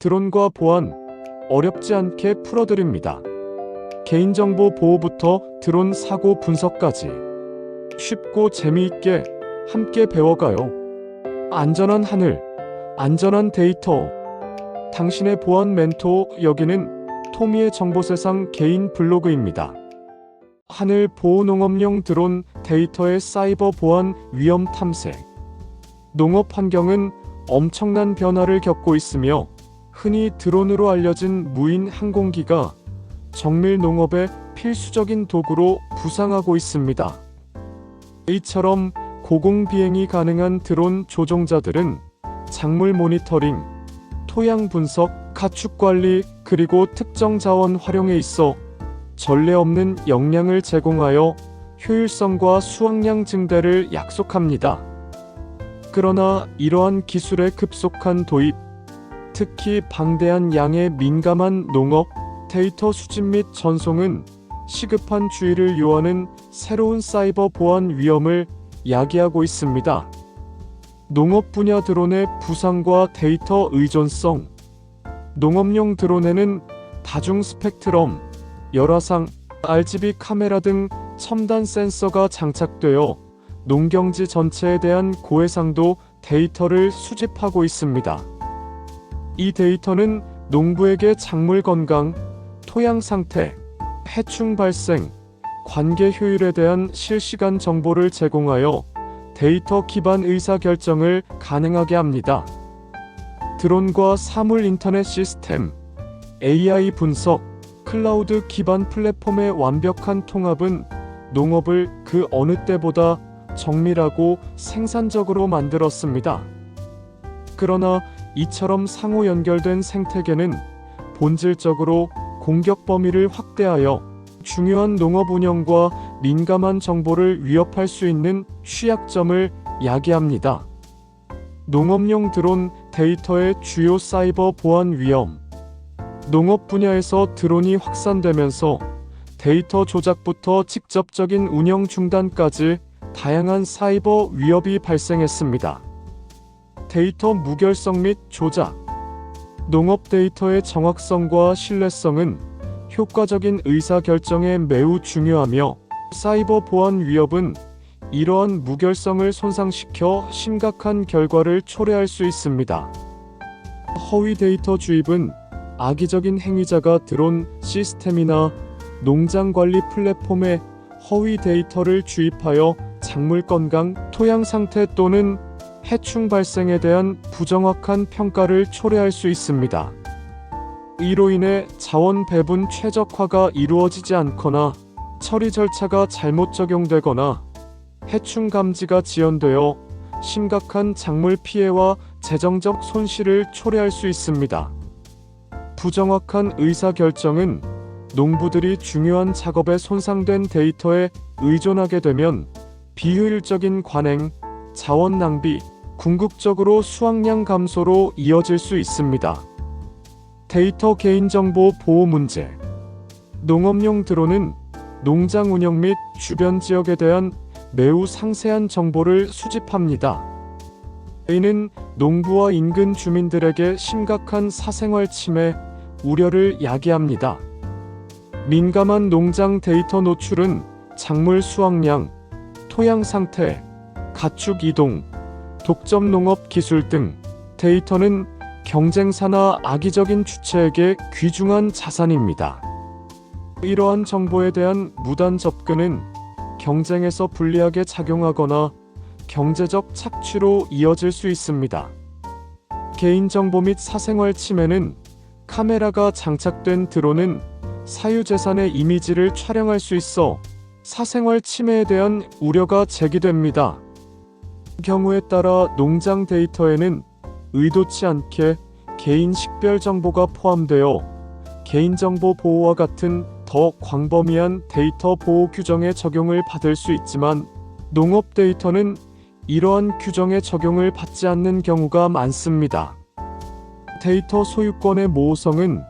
드론과 보안 어렵지 않게 풀어드립니다. 개인정보 보호부터 드론 사고 분석까지 쉽고 재미있게 함께 배워가요. 안전한 하늘, 안전한 데이터. 당신의 보안 멘토 여기는 토미의 정보세상 개인 블로그입니다. 하늘 보호 농업용 드론 데이터의 사이버 보안 위험 탐색. 농업 환경은 엄청난 변화를 겪고 있으며 흔히 드론으로 알려진 무인 항공기가 정밀 농업의 필수적인 도구로 부상하고 있습니다. 이처럼 고공 비행이 가능한 드론 조종자들은 작물 모니터링, 토양 분석, 가축 관리, 그리고 특정 자원 활용에 있어 전례 없는 역량을 제공하여 효율성과 수확량 증대를 약속합니다. 그러나 이러한 기술의 급속한 도입, 특히 방대한 양에 민감한 농업, 데이터 수집 및 전송은 시급한 주의를 요하는 새로운 사이버 보안 위험을 야기하고 있습니다. 농업 분야 드론의 부상과 데이터 의존성 농업용 드론에는 다중 스펙트럼, 열화상, RGB 카메라 등 첨단 센서가 장착되어 농경지 전체에 대한 고해상도 데이터를 수집하고 있습니다. 이 데이터는 농부에게 작물 건강, 토양 상태, 해충 발생, 관계 효율에 대한 실시간 정보를 제공하여 데이터 기반 의사 결정을 가능하게 합니다. 드론과 사물 인터넷 시스템, AI 분석, 클라우드 기반 플랫폼의 완벽한 통합은 농업을 그 어느 때보다 정밀하고 생산적으로 만들었습니다. 그러나 이처럼 상호 연결된 생태계는 본질적으로 공격 범위를 확대하여 중요한 농업 운영과 민감한 정보를 위협할 수 있는 취약점을 야기합니다. 농업용 드론 데이터의 주요 사이버 보안 위험. 농업 분야에서 드론이 확산되면서 데이터 조작부터 직접적인 운영 중단까지 다양한 사이버 위협이 발생했습니다. 데이터 무결성 및 조작. 농업 데이터의 정확성과 신뢰성은 효과적인 의사 결정에 매우 중요하며 사이버 보안 위협은 이러한 무결성을 손상시켜 심각한 결과를 초래할 수 있습니다. 허위 데이터 주입은 악의적인 행위자가 드론 시스템이나 농장 관리 플랫폼에 허위 데이터를 주입하여 작물 건강, 토양 상태 또는 해충 발생에 대한 부정확한 평가를 초래할 수 있습니다. 이로 인해 자원 배분 최적화가 이루어지지 않거나 처리 절차가 잘못 적용되거나 해충 감지가 지연되어 심각한 작물 피해와 재정적 손실을 초래할 수 있습니다. 부정확한 의사 결정은 농부들이 중요한 작업에 손상된 데이터에 의존하게 되면 비효율적인 관행, 자원 낭비, 궁극적으로 수확량 감소로 이어질 수 있습니다. 데이터 개인정보 보호 문제. 농업용 드론은 농장 운영 및 주변 지역에 대한 매우 상세한 정보를 수집합니다. 이는 농부와 인근 주민들에게 심각한 사생활 침해, 우려를 야기합니다. 민감한 농장 데이터 노출은 작물 수확량, 토양 상태, 가축 이동, 독점 농업 기술 등 데이터는 경쟁사나 악의적인 주체에게 귀중한 자산입니다. 이러한 정보에 대한 무단 접근은 경쟁에서 불리하게 작용하거나 경제적 착취로 이어질 수 있습니다. 개인정보 및 사생활 침해는 카메라가 장착된 드론은 사유재산의 이미지를 촬영할 수 있어 사생활 침해에 대한 우려가 제기됩니다. 경우에 따라 농장 데이터에는 의도치 않게 개인 식별 정보가 포함되어 개인정보 보호와 같은 더 광범위한 데이터 보호 규정의 적용을 받을 수 있지만 농업 데이터는 이러한 규정의 적용을 받지 않는 경우가 많습니다. 데이터 소유권의 모호성은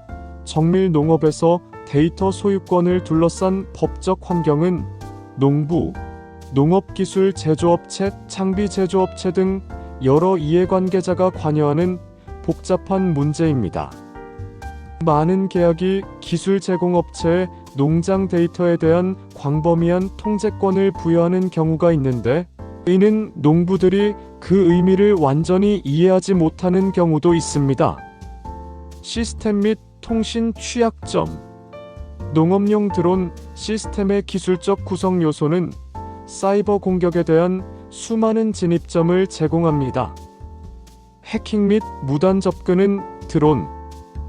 정밀 농업에서 데이터 소유권을 둘러싼 법적 환경은 농부, 농업기술 제조업체, 장비 제조업체 등 여러 이해관계자가 관여하는 복잡한 문제입니다. 많은 계약이 기술 제공업체에 농장 데이터에 대한 광범위한 통제권을 부여하는 경우가 있는데 이는 농부들이 그 의미를 완전히 이해하지 못하는 경우도 있습니다. 시스템 및 통신 취약점 농업용 드론 시스템의 기술적 구성 요소는 사이버 공격에 대한 수많은 진입점을 제공합니다. 해킹 및 무단 접근은 드론,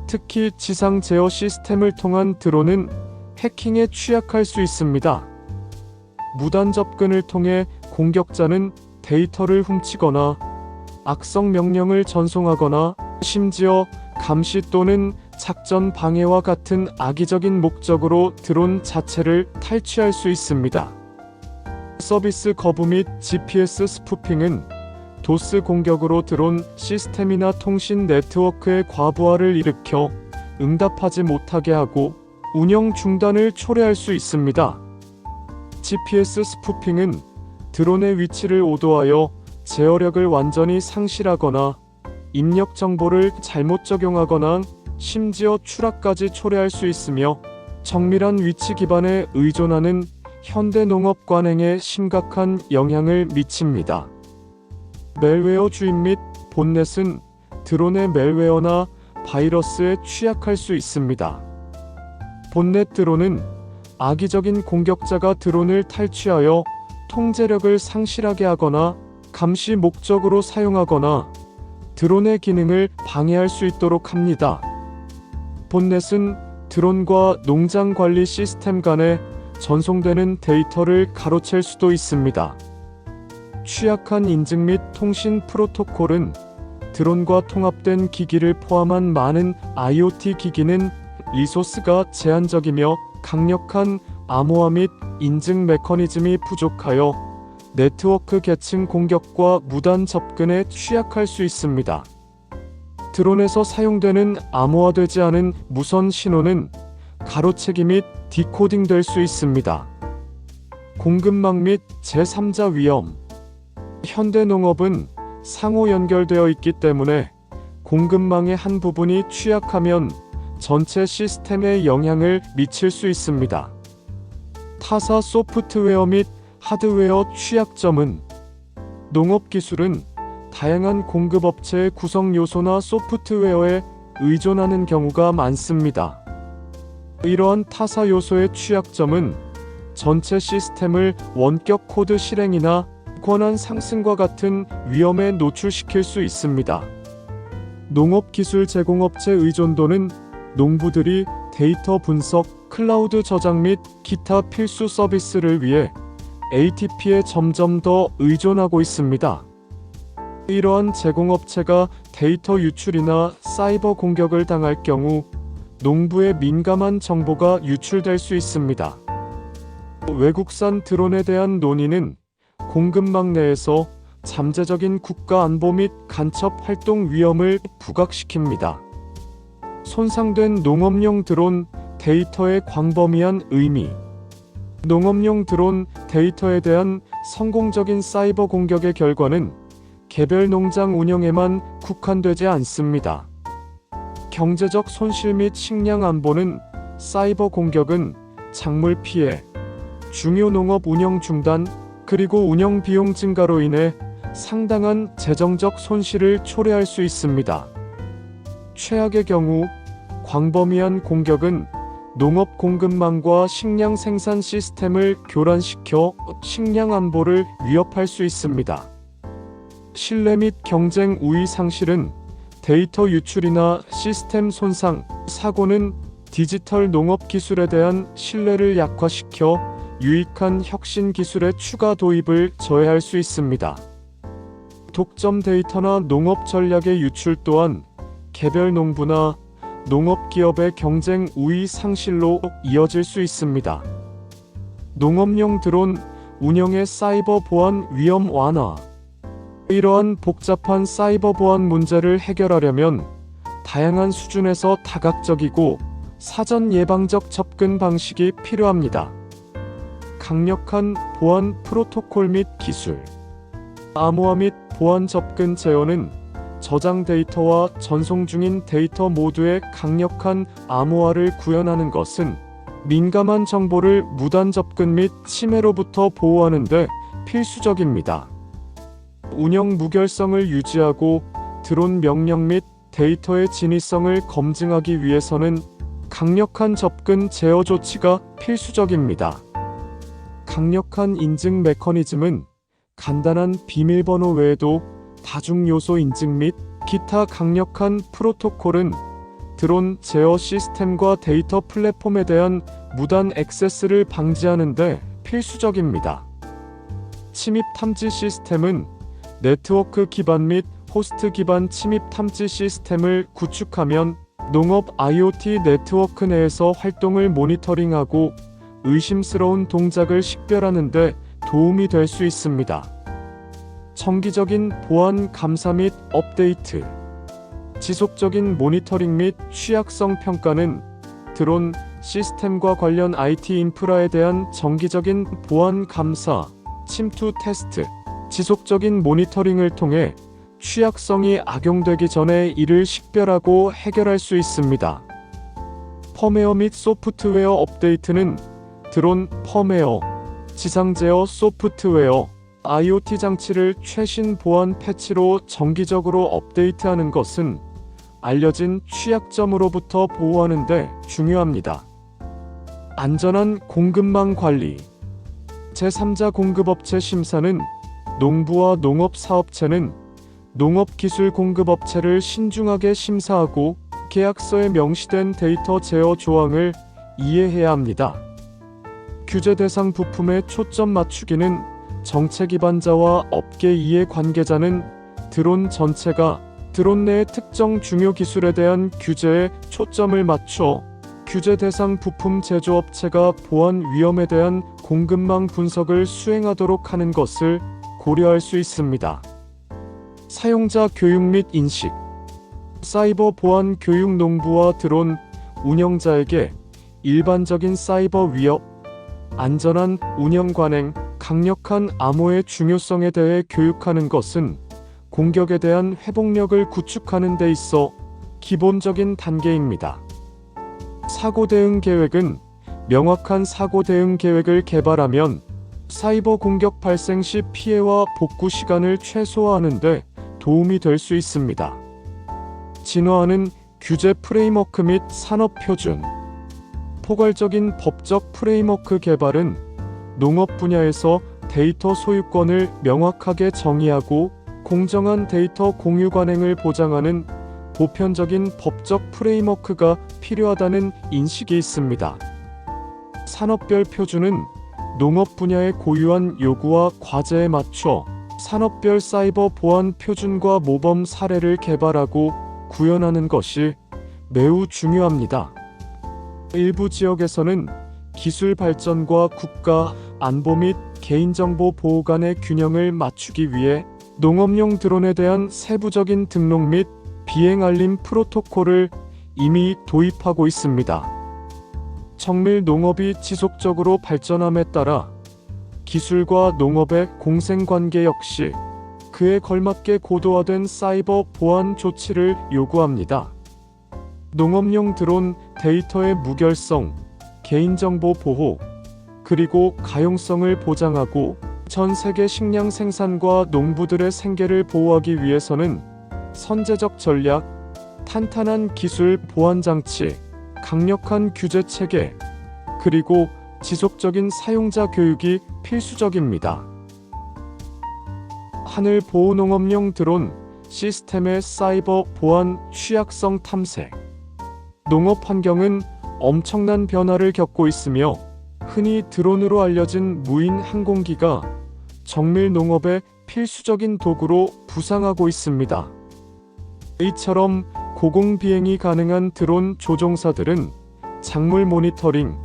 특히 지상 제어 시스템을 통한 드론은 해킹에 취약할 수 있습니다. 무단 접근을 통해 공격자는 데이터를 훔치거나 악성 명령을 전송하거나 심지어 감시 또는 작전 방해와 같은 악의적인 목적으로 드론 자체를 탈취할 수 있습니다. 서비스 거부 및 GPS 스푸핑은 도스 공격으로 드론 시스템이나 통신 네트워크의 과부하를 일으켜 응답하지 못하게 하고 운영 중단을 초래할 수 있습니다. GPS 스푸핑은 드론의 위치를 오도하여 제어력을 완전히 상실하거나 입력 정보를 잘못 적용하거나 심지어 추락까지 초래할 수 있으며 정밀한 위치 기반에 의존하는 현대 농업 관행에 심각한 영향을 미칩니다. 멜웨어 주인 및 본넷은 드론의 멜웨어나 바이러스에 취약할 수 있습니다. 본넷 드론은 악의적인 공격자가 드론을 탈취하여 통제력을 상실하게 하거나 감시 목적으로 사용하거나 드론의 기능을 방해할 수 있도록 합니다. 본넷은 드론과 농장 관리 시스템 간에 전송되는 데이터를 가로챌 수도 있습니다. 취약한 인증 및 통신 프로토콜은 드론과 통합된 기기를 포함한 많은 IoT 기기는 리소스가 제한적이며 강력한 암호화 및 인증 메커니즘이 부족하여 네트워크 계층 공격과 무단 접근에 취약할 수 있습니다. 드론에서 사용되는 암호화되지 않은 무선 신호는 가로채기 및 디코딩 될 수 있습니다. 공급망 및 제3자 위험 현대 농업은 상호 연결되어 있기 때문에 공급망의 한 부분이 취약하면 전체 시스템에 영향을 미칠 수 있습니다. 타사 소프트웨어 및 하드웨어 취약점은 농업 기술은 다양한 공급업체의 구성 요소나 소프트웨어에 의존하는 경우가 많습니다. 이러한 타사 요소의 취약점은 전체 시스템을 원격 코드 실행이나 권한 상승과 같은 위험에 노출시킬 수 있습니다. 농업 기술 제공업체 의존도는 농부들이 데이터 분석, 클라우드 저장 및 기타 필수 서비스를 위해 ATP에 점점 더 의존하고 있습니다. 이러한 제공업체가 데이터 유출이나 사이버 공격을 당할 경우 농부의 민감한 정보가 유출될 수 있습니다. 외국산 드론에 대한 논의는 공급망 내에서 잠재적인 국가 안보 및 간첩 활동 위험을 부각시킵니다. 손상된 농업용 드론 데이터의 광범위한 의미 농업용 드론 데이터에 대한 성공적인 사이버 공격의 결과는 개별 농장 운영에만 국한되지 않습니다. 경제적 손실 및 식량 안보는 사이버 공격은 작물 피해, 중요 농업 운영 중단, 그리고 운영 비용 증가로 인해 상당한 재정적 손실을 초래할 수 있습니다. 최악의 경우 광범위한 공격은 농업 공급망과 식량 생산 시스템을 교란시켜 식량 안보를 위협할 수 있습니다. 신뢰 및 경쟁 우위 상실은 데이터 유출이나 시스템 손상, 사고는 디지털 농업 기술에 대한 신뢰를 약화시켜 유익한 혁신 기술의 추가 도입을 저해할 수 있습니다. 독점 데이터나 농업 전략의 유출 또한 개별 농부나 농업 기업의 경쟁 우위 상실로 이어질 수 있습니다. 농업용 드론 운영의 사이버 보안 위험 완화 이러한 복잡한 사이버 보안 문제를 해결하려면 다양한 수준에서 다각적이고 사전 예방적 접근 방식이 필요합니다. 강력한 보안 프로토콜 및 기술, 암호화 및 보안 접근 제어는 저장 데이터와 전송 중인 데이터 모두의 강력한 암호화를 구현하는 것은 민감한 정보를 무단 접근 및 침해로부터 보호하는 데 필수적입니다. 운영 무결성을 유지하고 드론 명령 및 데이터의 진위성을 검증하기 위해서는 강력한 접근 제어 조치가 필수적입니다. 강력한 인증 메커니즘은 간단한 비밀번호 외에도 다중 요소 인증 및 기타 강력한 프로토콜은 드론 제어 시스템과 데이터 플랫폼에 대한 무단 액세스를 방지하는 데 필수적입니다. 침입 탐지 시스템은 네트워크 기반 및 호스트 기반 침입 탐지 시스템을 구축하면 농업 IoT 네트워크 내에서 활동을 모니터링하고 의심스러운 동작을 식별하는 데 도움이 될 수 있습니다. 정기적인 보안 감사 및 업데이트, 지속적인 모니터링 및 취약성 평가는 드론 시스템과 관련 IT 인프라에 대한 정기적인 보안 감사, 침투 테스트, 지속적인 모니터링을 통해 취약성이 악용되기 전에 이를 식별하고 해결할 수 있습니다. 펌웨어 및 소프트웨어 업데이트는 드론 펌웨어, 지상 제어 소프트웨어, IoT 장치를 최신 보안 패치로 정기적으로 업데이트하는 것은 알려진 취약점으로부터 보호하는 데 중요합니다. 안전한 공급망 관리 제3자 공급업체 심사는 농부와 농업사업체는 농업기술 공급업체를 신중하게 심사하고 계약서에 명시된 데이터 제어 조항을 이해해야 합니다. 규제 대상 부품에 초점 맞추기는 정책 위반자와 업계 이해 관계자는 드론 전체가 드론 내의 특정 중요 기술에 대한 규제에 초점을 맞춰 규제 대상 부품 제조업체가 보안 위험에 대한 공급망 분석을 수행하도록 하는 것을 고려할 수 있습니다. 사용자 교육 및 인식 사이버 보안 교육 농부와 드론 운영자에게 일반적인 사이버 위협, 안전한 운영 관행, 강력한 암호의 중요성에 대해 교육하는 것은 공격에 대한 회복력을 구축하는 데 있어 기본적인 단계입니다. 사고 대응 계획은 명확한 사고 대응 계획을 개발하면 사이버 공격 발생 시 피해와 복구 시간을 최소화하는 데 도움이 될 수 있습니다. 진화하는 규제 프레임워크 및 산업 표준 포괄적인 법적 프레임워크 개발은 농업 분야에서 데이터 소유권을 명확하게 정의하고 공정한 데이터 공유 관행을 보장하는 보편적인 법적 프레임워크가 필요하다는 인식이 있습니다. 산업별 표준은 농업 분야의 고유한 요구와 과제에 맞춰 산업별 사이버 보안 표준과 모범 사례를 개발하고 구현하는 것이 매우 중요합니다. 일부 지역에서는 기술 발전과 국가 안보 및 개인정보 보호 간의 균형을 맞추기 위해 농업용 드론에 대한 세부적인 등록 및 비행 알림 프로토콜을 이미 도입하고 있습니다. 정밀 농업이 지속적으로 발전함에 따라 기술과 농업의 공생관계 역시 그에 걸맞게 고도화된 사이버 보안 조치를 요구합니다. 농업용 드론 데이터의 무결성, 개인정보 보호, 그리고 가용성을 보장하고 전 세계 식량 생산과 농부들의 생계를 보호하기 위해서는 선제적 전략, 탄탄한 기술 보안 장치, 강력한 규제 체계, 그리고 지속적인 사용자 교육이 필수적입니다. 하늘 보호 농업용 드론 시스템의 사이버 보안 취약성 탐색. 농업 환경은 엄청난 변화를 겪고 있으며 흔히 드론으로 알려진 무인 항공기가 정밀 농업의 필수적인 도구로 부상하고 있습니다. 이처럼 고공 비행이 가능한 드론 조종사들은 작물 모니터링,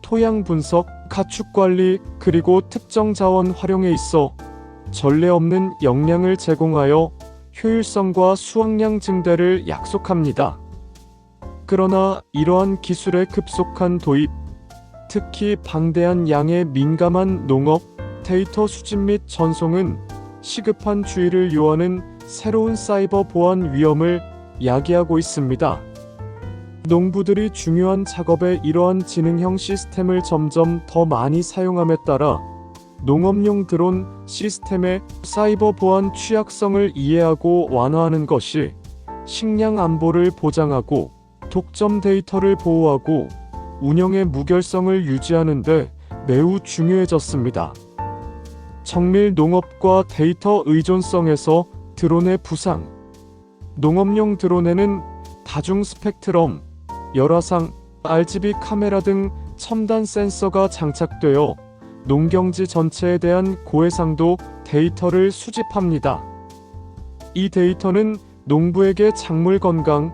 토양 분석, 가축 관리, 그리고 특정 자원 활용에 있어 전례 없는 역량을 제공하여 효율성과 수확량 증대를 약속합니다. 그러나 이러한 기술의 급속한 도입, 특히 방대한 양의 민감한 농업, 데이터 수집 및 전송은 시급한 주의를 요하는 새로운 사이버 보안 위험을 야기하고 있습니다. 농부들이 중요한 작업에 이러한 지능형 시스템을 점점 더 많이 사용함에 따라 농업용 드론 시스템의 사이버 보안 취약성을 이해하고 완화하는 것이 식량 안보를 보장하고 독점 데이터를 보호하고 운영의 무결성을 유지하는 데 매우 중요해졌습니다. 정밀 농업과 데이터 의존성에서 드론의 부상 농업용 드론에는 다중 스펙트럼, 열화상, RGB 카메라 등 첨단 센서가 장착되어 농경지 전체에 대한 고해상도 데이터를 수집합니다. 이 데이터는 농부에게 작물 건강,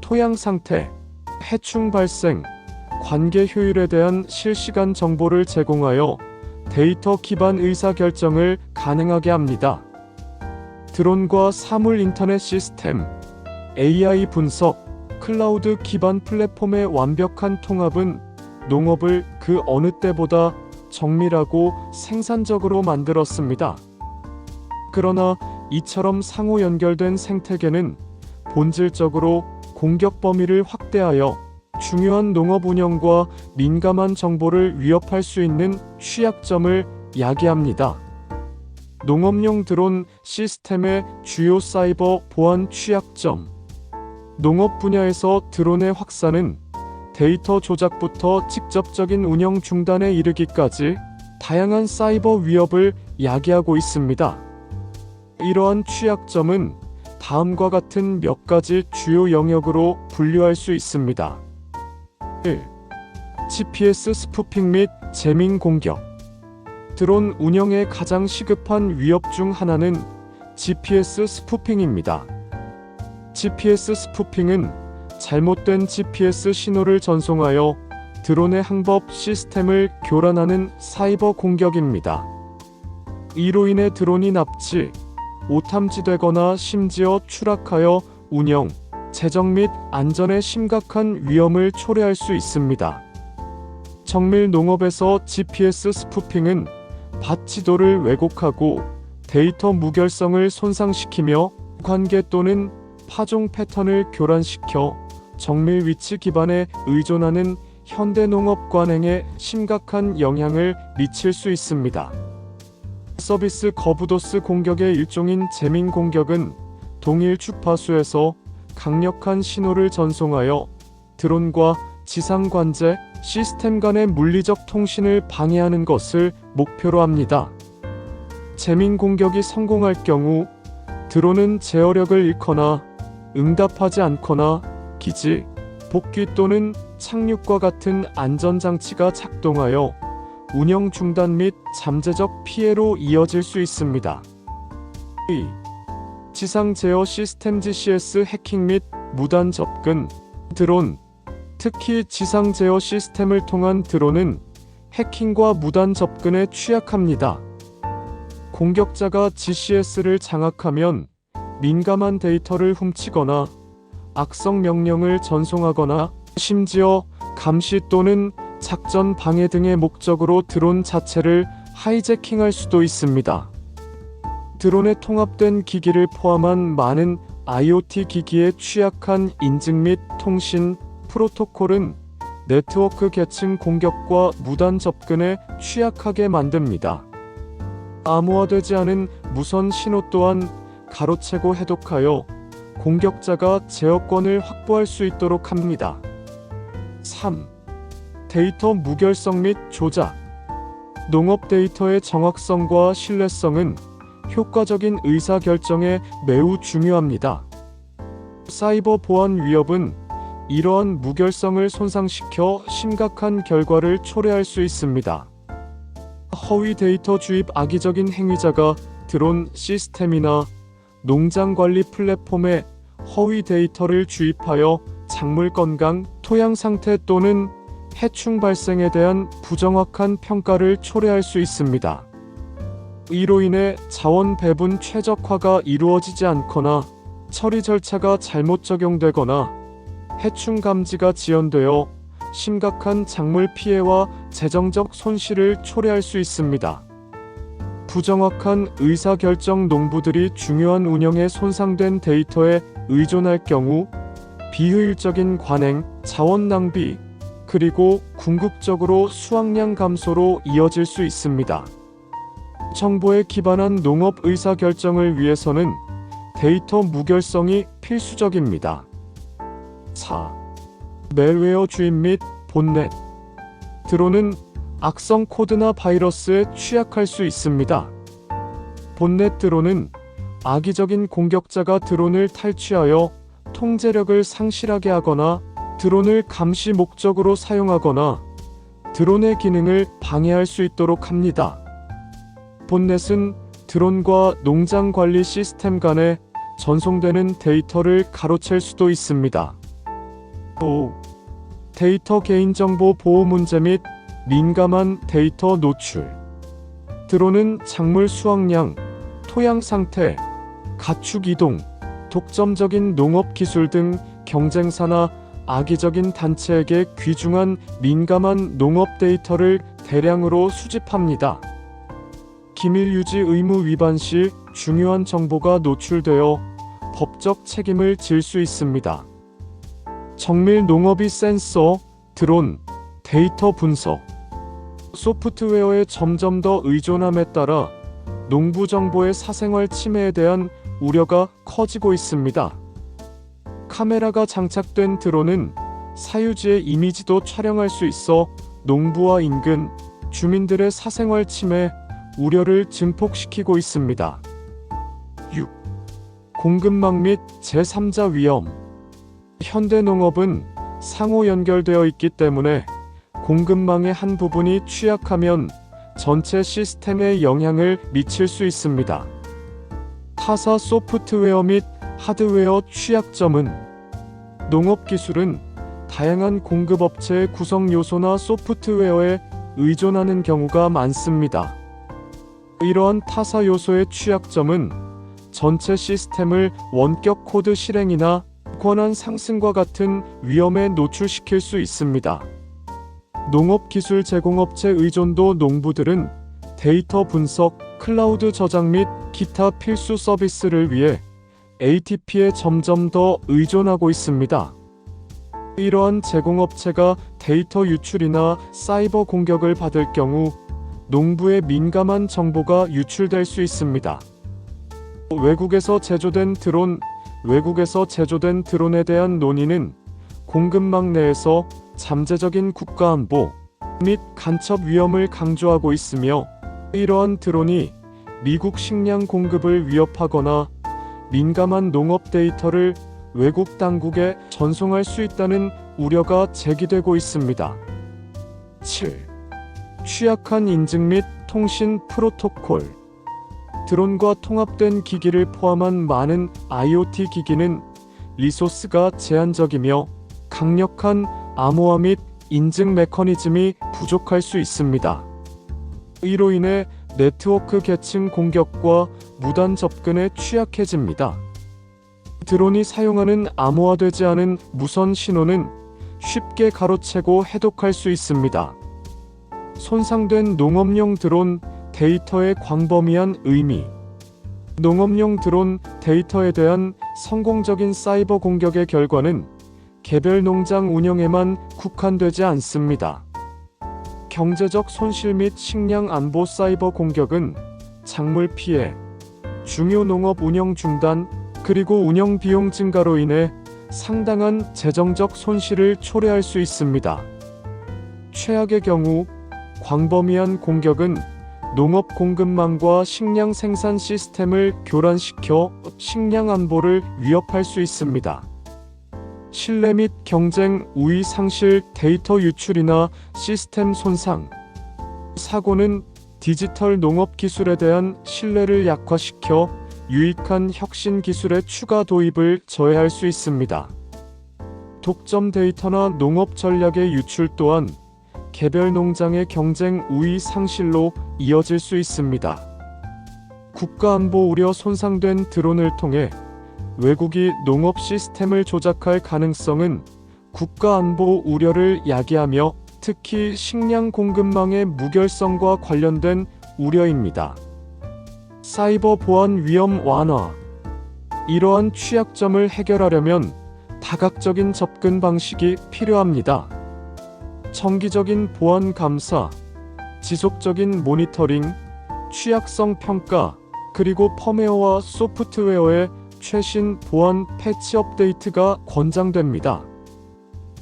토양 상태, 해충 발생, 관계 효율에 대한 실시간 정보를 제공하여 데이터 기반 의사 결정을 가능하게 합니다. 드론과 사물 인터넷 시스템, AI 분석, 클라우드 기반 플랫폼의 완벽한 통합은 농업을 그 어느 때보다 정밀하고 생산적으로 만들었습니다. 그러나 이처럼 상호 연결된 생태계는 본질적으로 공격 범위를 확대하여 중요한 농업 운영과 민감한 정보를 위협할 수 있는 취약점을 야기합니다. 농업용 드론 시스템의 주요 사이버 보안 취약점. 농업 분야에서 드론의 확산은 데이터 조작부터 직접적인 운영 중단에 이르기까지 다양한 사이버 위협을 야기하고 있습니다. 이러한 취약점은 다음과 같은 몇 가지 주요 영역으로 분류할 수 있습니다. 1. GPS 스푸핑 및 재민 공격. 드론 운영에 가장 시급한 위협 중 하나는 GPS 스푸핑입니다. GPS 스푸핑은 잘못된 GPS 신호를 전송하여 드론의 항법 시스템을 교란하는 사이버 공격입니다. 이로 인해 드론이 납치, 오탐지되거나 심지어 추락하여 운영, 재정 및 안전에 심각한 위험을 초래할 수 있습니다. 정밀 농업에서 GPS 스푸핑은 밭 지도를 왜곡하고 데이터 무결성을 손상시키며 관계 또는 파종 패턴을 교란시켜 정밀 위치 기반에 의존하는 현대 농업 관행에 심각한 영향을 미칠 수 있습니다. 서비스 거부도스 공격의 일종인 재민 공격은 동일 주파수에서 강력한 신호를 전송하여 드론과 지상 관제 시스템 간의 물리적 통신을 방해하는 것을 목표로 합니다. 재민 공격이 성공할 경우 드론은 제어력을 잃거나 응답하지 않거나 기지, 복귀 또는 착륙과 같은 안전장치가 작동하여 운영 중단 및 잠재적 피해로 이어질 수 있습니다. 2. 지상 제어 시스템 GCS 해킹 및 무단 접근 드론 특히 지상 제어 시스템을 통한 드론은 해킹과 무단 접근에 취약합니다. 공격자가 GCS를 장악하면 민감한 데이터를 훔치거나 악성 명령을 전송하거나 심지어 감시 또는 작전 방해 등의 목적으로 드론 자체를 하이제킹할 수도 있습니다. 드론에 통합된 기기를 포함한 많은 IoT 기기에 취약한 인증 및 통신 프로토콜은 네트워크 계층 공격과 무단 접근에 취약하게 만듭니다. 암호화되지 않은 무선 신호 또한 가로채고 해독하여 공격자가 제어권을 확보할 수 있도록 합니다. 3. 데이터 무결성 및 조작. 농업 데이터의 정확성과 신뢰성은 효과적인 의사 결정에 매우 중요합니다. 사이버 보안 위협은 이러한 무결성을 손상시켜 심각한 결과를 초래할 수 있습니다. 허위 데이터 주입 악의적인 행위자가 드론 시스템이나 농장 관리 플랫폼에 허위 데이터를 주입하여 작물 건강, 토양 상태 또는 해충 발생에 대한 부정확한 평가를 초래할 수 있습니다. 이로 인해 자원 배분 최적화가 이루어지지 않거나 처리 절차가 잘못 적용되거나 해충 감지가 지연되어 심각한 작물 피해와 재정적 손실을 초래할 수 있습니다. 부정확한 의사결정 농부들이 중요한 운영에 손상된 데이터에 의존할 경우 비효율적인 관행, 자원 낭비, 그리고 궁극적으로 수확량 감소로 이어질 수 있습니다. 정보에 기반한 농업 의사결정을 위해서는 데이터 무결성이 필수적입니다. 4. 멜웨어 주입 및 본넷 드론은 악성 코드나 바이러스에 취약할 수 있습니다. 본넷 드론은 악의적인 공격자가 드론을 탈취하여 통제력을 상실하게 하거나 드론을 감시 목적으로 사용하거나 드론의 기능을 방해할 수 있도록 합니다. 본넷은 드론과 농장 관리 시스템 간에 전송되는 데이터를 가로챌 수도 있습니다. 5. 데이터 개인정보 보호 문제 및 민감한 데이터 노출. 드론은 작물 수확량, 토양 상태, 가축 이동, 독점적인 농업 기술 등 경쟁사나 악의적인 단체에게 귀중한 민감한 농업 데이터를 대량으로 수집합니다. 기밀 유지 의무 위반 시 중요한 정보가 노출되어 법적 책임을 질 수 있습니다. 정밀 농업이 센서, 드론, 데이터 분석, 소프트웨어에 점점 더 의존함에 따라 농부 정보의 사생활 침해에 대한 우려가 커지고 있습니다. 카메라가 장착된 드론은 사유지의 이미지도 촬영할 수 있어 농부와 인근 주민들의 사생활 침해 우려를 증폭시키고 있습니다. 6. 공급망 및 제3자 위험 현대농업은 상호 연결되어 있기 때문에 공급망의 한 부분이 취약하면 전체 시스템에 영향을 미칠 수 있습니다. 타사 소프트웨어 및 하드웨어 취약점은 농업 기술은 다양한 공급업체의 구성 요소나 소프트웨어에 의존하는 경우가 많습니다. 이러한 타사 요소의 취약점은 전체 시스템을 원격 코드 실행이나 권한 상승과 같은 위험에 노출시킬 수 있습니다. 농업기술 제공업체 의존도 농부들은 데이터 분석, 클라우드 저장 및 기타 필수 서비스를 위해 ATP에 점점 더 의존하고 있습니다. 이러한 제공업체가 데이터 유출이나 사이버 공격을 받을 경우 농부의 민감한 정보가 유출될 수 있습니다. 외국에서 제조된 드론, 외국에서 제조된 드론에 대한 논의는 공급망 내에서 잠재적인 국가안보 및 간첩 위험을 강조하고 있으며 이러한 드론이 미국 식량 공급을 위협하거나 민감한 농업 데이터를 외국 당국에 전송할 수 있다는 우려가 제기되고 있습니다. 7. 취약한 인증 및 통신 프로토콜 드론과 통합된 기기를 포함한 많은 IoT 기기는 리소스가 제한적이며 강력한 암호화 및 인증 메커니즘이 부족할 수 있습니다. 이로 인해 네트워크 계층 공격과 무단 접근에 취약해집니다. 드론이 사용하는 암호화되지 않은 무선 신호는 쉽게 가로채고 해독할 수 있습니다. 손상된 농업용 드론 데이터의 광범위한 의미 농업용 드론 데이터에 대한 성공적인 사이버 공격의 결과는 개별 농장 운영에만 국한되지 않습니다. 경제적 손실 및 식량 안보 사이버 공격은 작물 피해, 중요 농업 운영 중단, 그리고 운영 비용 증가로 인해 상당한 재정적 손실을 초래할 수 있습니다. 최악의 경우 광범위한 공격은 농업 공급망과 식량 생산 시스템을 교란시켜 식량 안보를 위협할 수 있습니다. 신뢰 및 경쟁 우위 상실 데이터 유출이나 시스템 손상 사고는 디지털 농업 기술에 대한 신뢰를 약화시켜 유익한 혁신 기술의 추가 도입을 저해할 수 있습니다. 독점 데이터나 농업 전략의 유출 또한 개별 농장의 경쟁 우위 상실로 이어질 수 있습니다. 국가안보 우려 손상된 드론을 통해 외국이 농업 시스템을 조작할 가능성은 국가안보 우려를 야기하며 특히 식량 공급망의 무결성과 관련된 우려입니다. 사이버 보안 위험 완화. 이러한 취약점을 해결하려면 다각적인 접근 방식이 필요합니다. 정기적인 보안 감사, 지속적인 모니터링, 취약성 평가, 그리고 펌웨어와 소프트웨어의 최신 보안 패치 업데이트가 권장됩니다.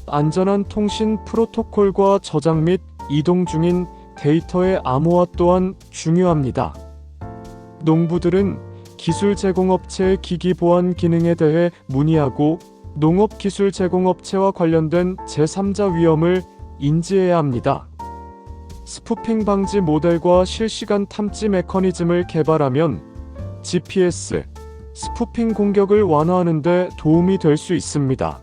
안전한 통신 프로토콜과 저장 및 이동 중인 데이터의 암호화 또한 중요합니다. 농부들은 기술 제공업체의 기기 보안 기능에 대해 문의하고 농업 기술 제공업체와 관련된 제3자 위험을 인지해야 합니다. 스푸핑 방지 모델과 실시간 탐지 메커니즘을 개발하면 GPS, 스푸핑 공격을 완화하는 데 도움이 될 수 있습니다.